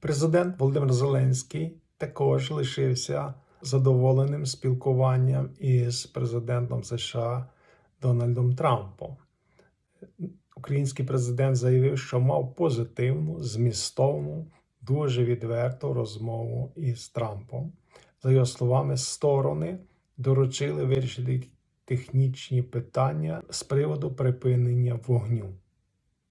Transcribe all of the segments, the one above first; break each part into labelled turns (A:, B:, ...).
A: Президент Володимир Зеленський також лишився задоволеним спілкуванням із президентом США Дональдом Трампом. Український президент заявив, що мав позитивну, змістовну, дуже відверту розмову із Трампом. За його словами, сторони доручили вирішити технічні питання з приводу припинення вогню.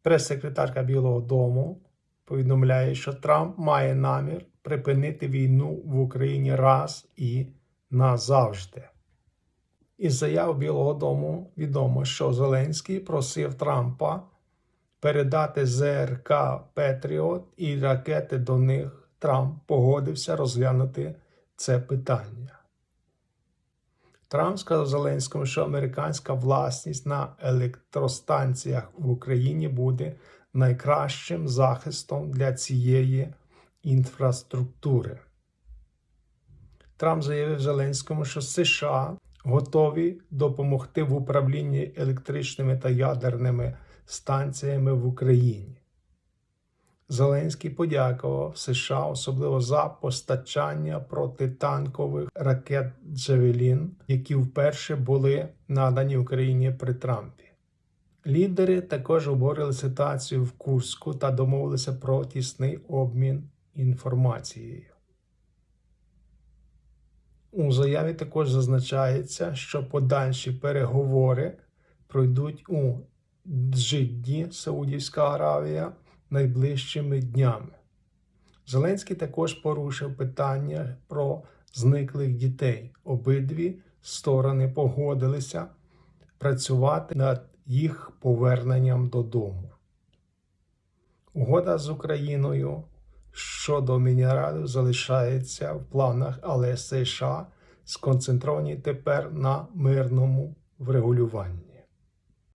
A: Прес-секретарка Білого Дому повідомляє, що Трамп має намір припинити війну в Україні раз і назавжди. Із заяв Білого Дому відомо, що Зеленський просив Трампа передати ЗРК Петріот і ракети до них. Трамп погодився розглянути це питання. Трамп сказав Зеленському, що американська власність на електростанціях в Україні буде найкращим захистом для цієї інфраструктури. Трамп заявив Зеленському, що США готові допомогти в управлінні електричними та ядерними станціями в Україні. Зеленський подякував США особливо за постачання протитанкових ракет Джавелін, які вперше були надані Україні при Трампі. Лідери також обговорили ситуацію в Курську та домовилися про тісний обмін інформацією. У заяві також зазначається, що подальші переговори пройдуть у Джидді, Саудівська Аравія, найближчими днями. Зеленський також порушив питання про зниклих дітей. Обидві сторони погодилися працювати над їх поверненням додому. Угода з Україною щодо мінералів залишається в планах, але США сконцентровані тепер на мирному врегулюванні.